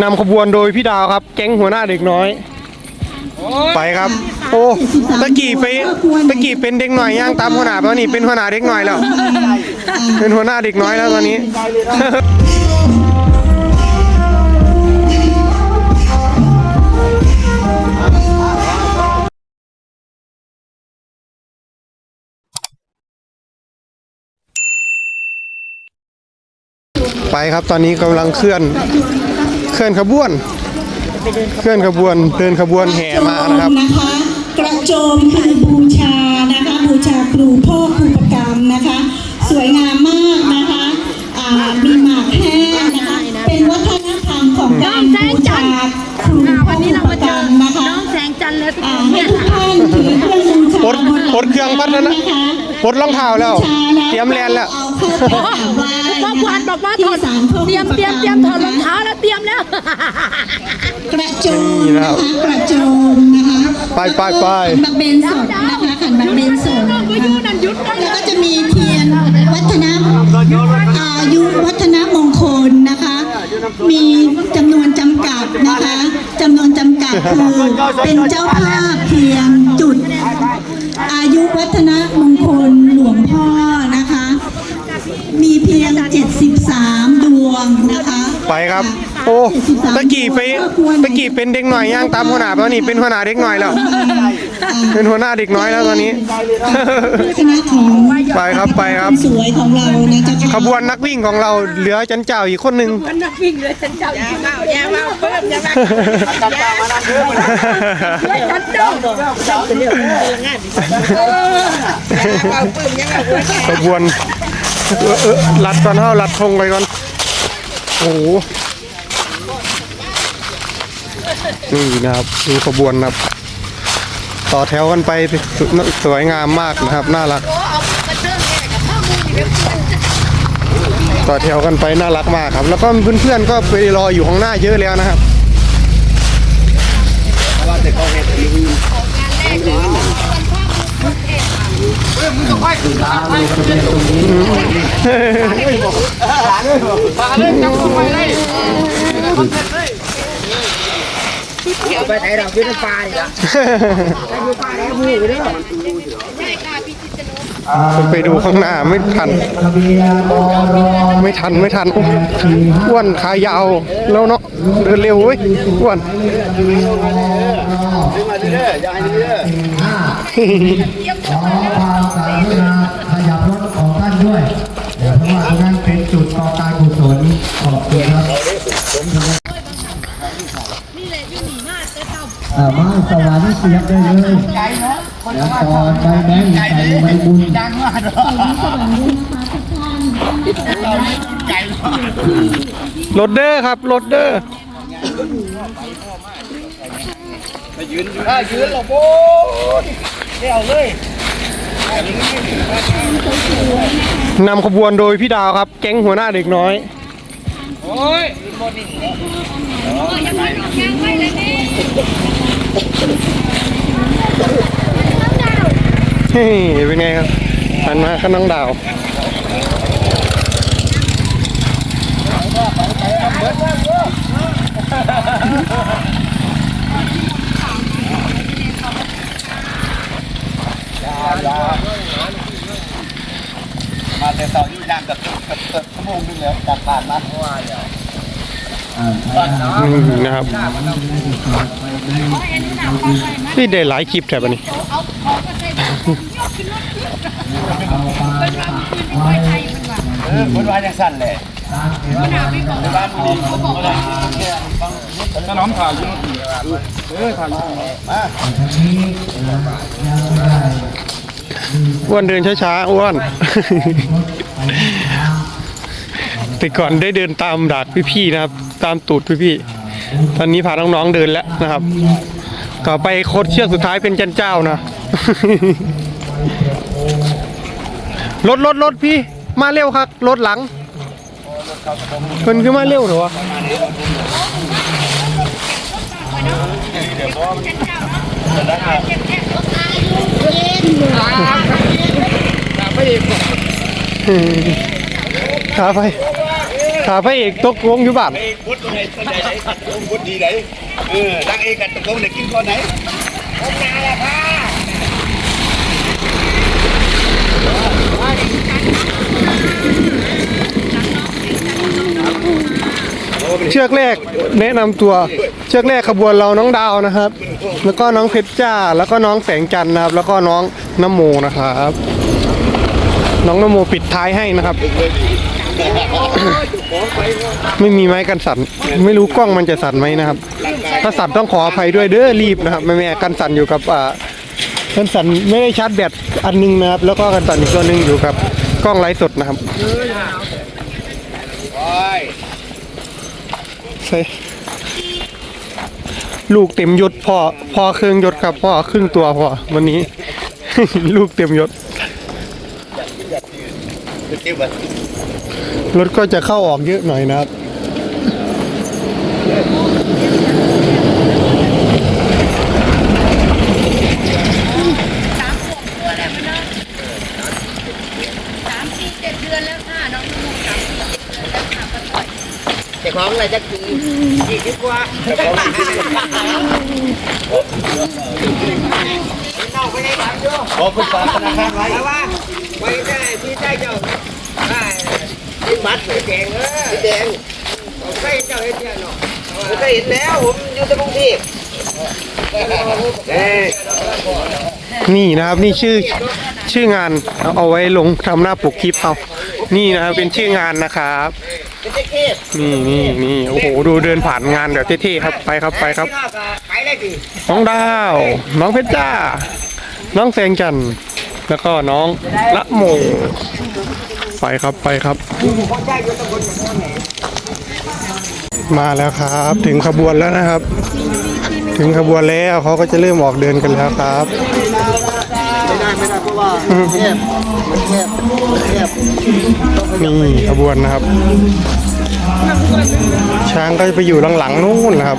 นำขบวนโดยพี่ดาวครับ แก๊งหัวหน้าเด็กน้อย ไปครับ โอ้ตะกี้ไปตะกี้เป็นเด็กหน่อยย่างตามหัวหน้าไปแล้วนี่เป็นหัวหน้าเด็กหน่อยแล้ว เป็นหัวหน้าเด็กน้อยแล้วตอนนี้ไปครับตอนนี้กำลังเคลื่อน เคลื่อนขบวน เคลื่อนขบวนเดินขบวนแห่มานะครับนะคะกระโจมคือบูชานะคะบูชาครูพ่อครูประกรรมนะคะ สวยงามมากนะคะอ่ามีหมากแห้งนะคะเป็นวัฒนธรรมของการบูชาครูพ่อวันคนี้รูเราปมาระเจกรอรมนะคะน้องแสงจันทร์และทุกอ่าคนให้เนี่ยทุกท่านถือเครื่องบูชาปลดปลดเครื่องพัฒนะนะคะปลดรองเท้าแล้วบูชาเตรียมแลนแล้วเอาเข้าไปกราบไหว้ พ่อควานบอกว่าถที่อดศาลพ่อเตรียมเตรียมเตรียมถอดรองเท้าแล้วเตรียมแล้ว กระโจมนี่นะนะครัคะบกระโจมนะคะไปไปไปขันบักเบนสดนะคะขันบักเบนสดก็ยูนั่นยุดได้แล้วก็จะมีเทียนวัฒนอายุวัฒนมงคลนะคะ มีจำนวนจำกัดนะคะจำนวนจำกัดคือเป็นเจ้าภาพเพียงจุด อายุวัฒนม ไปครับ โอ้ตะกี้ไปตะกี้เป็นเด็กหน่อยย่างตามหัวหน้าไปแล้วนี่เป็นหัวหน้าเด็กหน่อยแล้ว เป็นหัวหน้าเด็กน้อยแล้วตอนนี้คณะของไปครับไปครับสวยของเรานะเจ้าขค่ะบวนนักวิ่งของเราเหลือจันเจ้าอีกคนหนึ่งมันนักวิ่งเลยฉันเจ้าอย่าเมาอย่าเมาเพิ่มอย่าเมาฉันเจ้าขบวนเออเออลัดก่อนเท่าลัดธงไปก่อน โอ้โหนี่นะครับดูขบวนนะครับ ต่อแถวกันไปสวยงามมากนะครับ น่ารัก ต่อแถวกันไปน่ารักมากครับ แล้วก็เพื่อนๆก็ไปรออยู่ข้างหน้าเยอะแล้วนะครับไป ไหนเราอยู่ในป่านี่ละไปดูข้างหน้าไม่ทัน ไม่ทันไม่ทันอ้วนขายาวแล้วเนาะเดินเร็วเว้ยอ้วนข ขอบคุณครับอ่ามาสวรรค์เสียบได้เลยแล้วต่อไปแบงค์ใส่ใบบุญรถเดอร์ครับรถเดอร์ถ้ายืนหรอกโอ้ยเดี๋ยวเลยนำขบวนโดยพี่ดาวครับ แก๊งหัวหน้าเด็กน้อย โอ้ยเฮ้ยเป็นไงครับหันมาข้างน้องดาว มาแต่เสาอยู่ย่างกับเกือบเกือบชั่วโมงนึงแล้วจากผ่านมาเพราะว่าเดี๋ยว อ่าอืมนะครับนี่ได้หลายคลิปแถบอันนี้ เออคนว่าอย่างสั้นเลยบ้านมีขนมถ่ายอยู่เออถ่ายอยู่มาทางนี้ยังไม่ได้อ้วนเดินช้าๆอ้วน แต่ก่อนได้เดินตามดากพี่ๆนะครับ ตามตูดพี่ๆตอนนี้พาน้องๆเดินแล้วนะครับ ต่อไปโคดเชือกสุดท้ายเป็นจันเจ้านะรถรถรถพี่ มาเร็วครับรถหลังเพิ่นคือมาเร็วเหรอวะขาไป ถ้าพระเอกตกลงอยู่บ้านเอกพุทธไหนคนไหนไหนตกพุทธดีไหนเออตั้งเอกกันตกลงไหนกินก่อนไหนผมนาแหละค่ะเชือกแรกแนะนำตัวเชือกแรกขบวนเราน้องดาวนะครับ แล้วก็น้องเพชรจ้า แล้วก็น้องแสงจันทร์นะครับ แล้วก็น้องนโมนะครับ น้องนโมปิดท้ายให้นะครับ ไม่มีไม้กันสั่นไม่รู้กล้องมันจะสั่นไหมนะครับ ถ้าสั่นต้องขออภัยด้วยเด้อรีบนะครับแม่แม่กันสั่นอยู่กับอ่ากันสั่นไม่ได้ชาร์จแบตอันหนึงนะครับ แล้วก็กันสั่นอีกตัวหนึงอยู่กับกล้องไลฟ์สดนะครับใช่ลูกเต็มยศพ่อพ่อครึ่งยศครับพ่อครึ่งตัวพ่อวันนี้ ลูกเต็มยศ รถก็จะเข้าออกเยอะหน่อยนะครับ สามขวบก็แล้วกันน้องสามปีเจ็ดเดือนแล้วค่ะน้องนโมสามปีเจ็ดเดือนแล้วค่ะมาต่อยจะของอะไรจะกี่กี่ดีกว่าโอ้คุณฝากธนาคารไว้ว่าไว้ได้ที่ได้เจ้าได้ ที่มัดสีแดงเออสีแดงผมเคยเห็นเจ้าเห็นเนี่ยเนาะผมเคยเห็นแล้วผมอยู่ที่กรุงเทพเอ้ยนี่นะครับนี่ชื่อชื่องานเอาเอาไว้ลงทำหน้าปกคลิปเอานี่นะครับเป็นชื่องานนะครับเป็นเทพนี่นี่นี่โอ้โหดูเดินผ่านงานแบบเท่ๆครับไปครับไปครับไปได้ดิน้องดาว น้องเพชรจ้า น้องแสงจันทร์ แล้วก็น้องละโมไปครับไปครับ มาแล้วครับ ถึงขบวนแล้วนะครับ ถึงขบวนแล้วเขาก็จะเริ่มออกเดินกันแล้วครับไม่ได้ไม่ได้เพราะว่าเทพเทพเทพนี่ขบวนนะครับ ช้างก็จะไปอยู่หลังๆนู่นนะครับ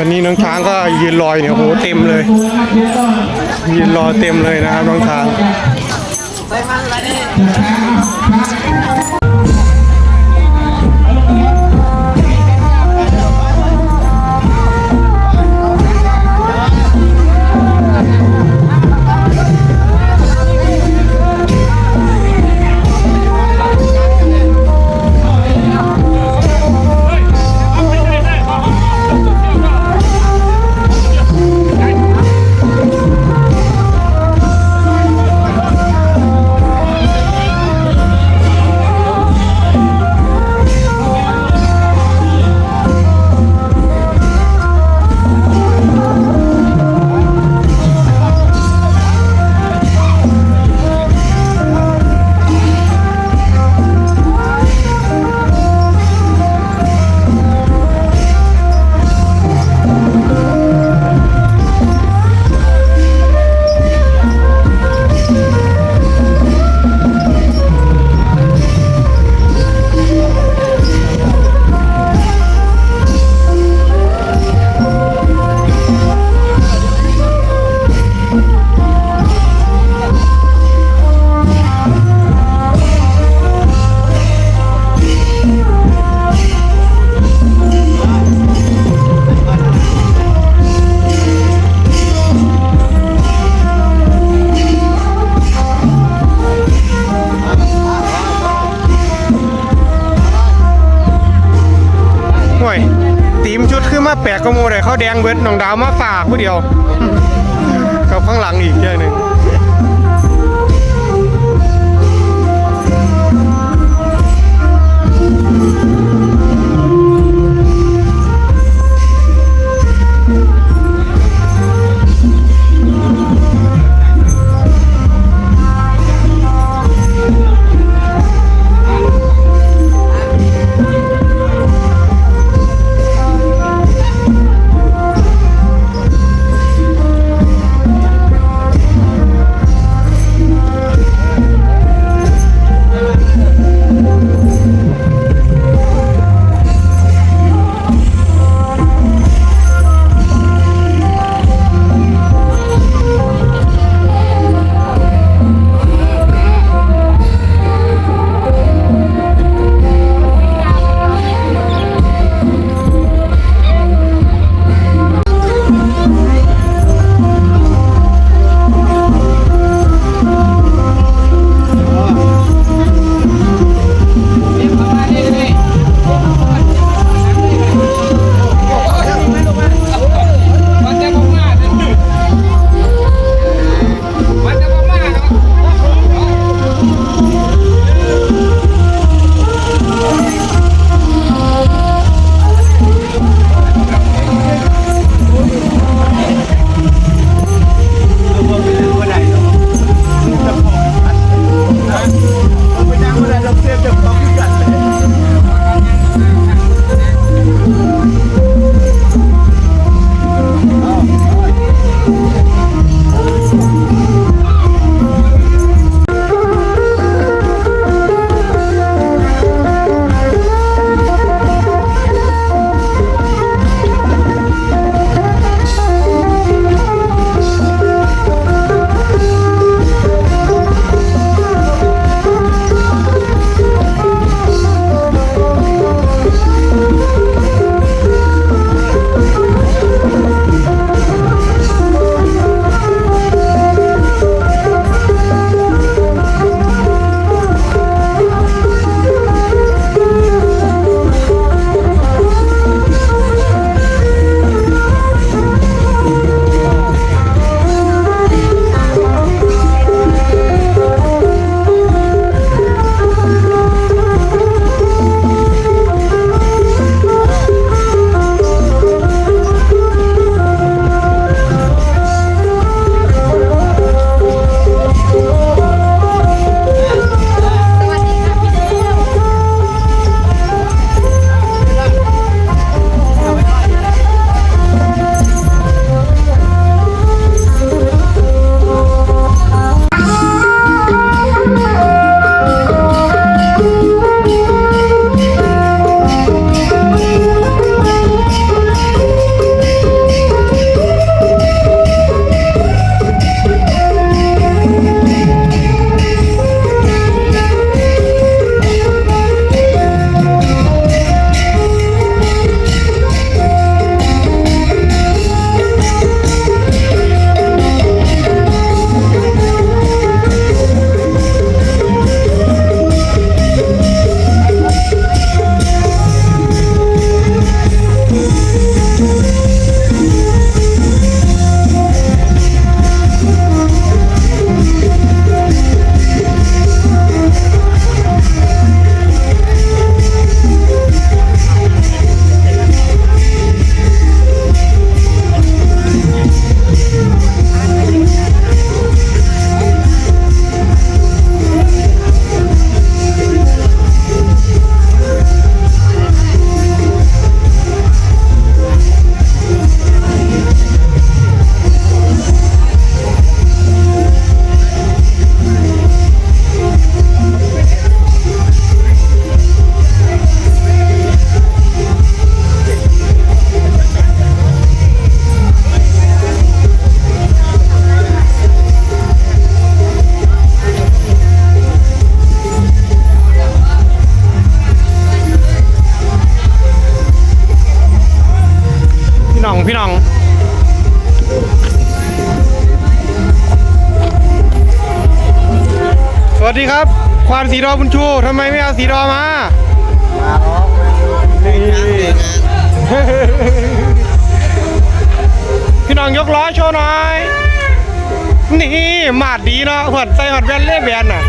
วันนี้น้องช้างก็ยืนรอยเนี่ยโหเต็มเลย ยืนรอเต็มเลยนะครับน้องช้าง มาแปลกกระโมเลยเขาแดงเบิดน้องดาวมาฝากผู้เดียว กับข้างหลังอีกเยอะหนึ่งานสีดอบุญชูทำไมไม่เอาสีดอมานี่พี่น้องยกล้อโชว์หน่อย นี่หมาดดีเนาะหอดใส่หัดแว่นเล่แบนน่ะ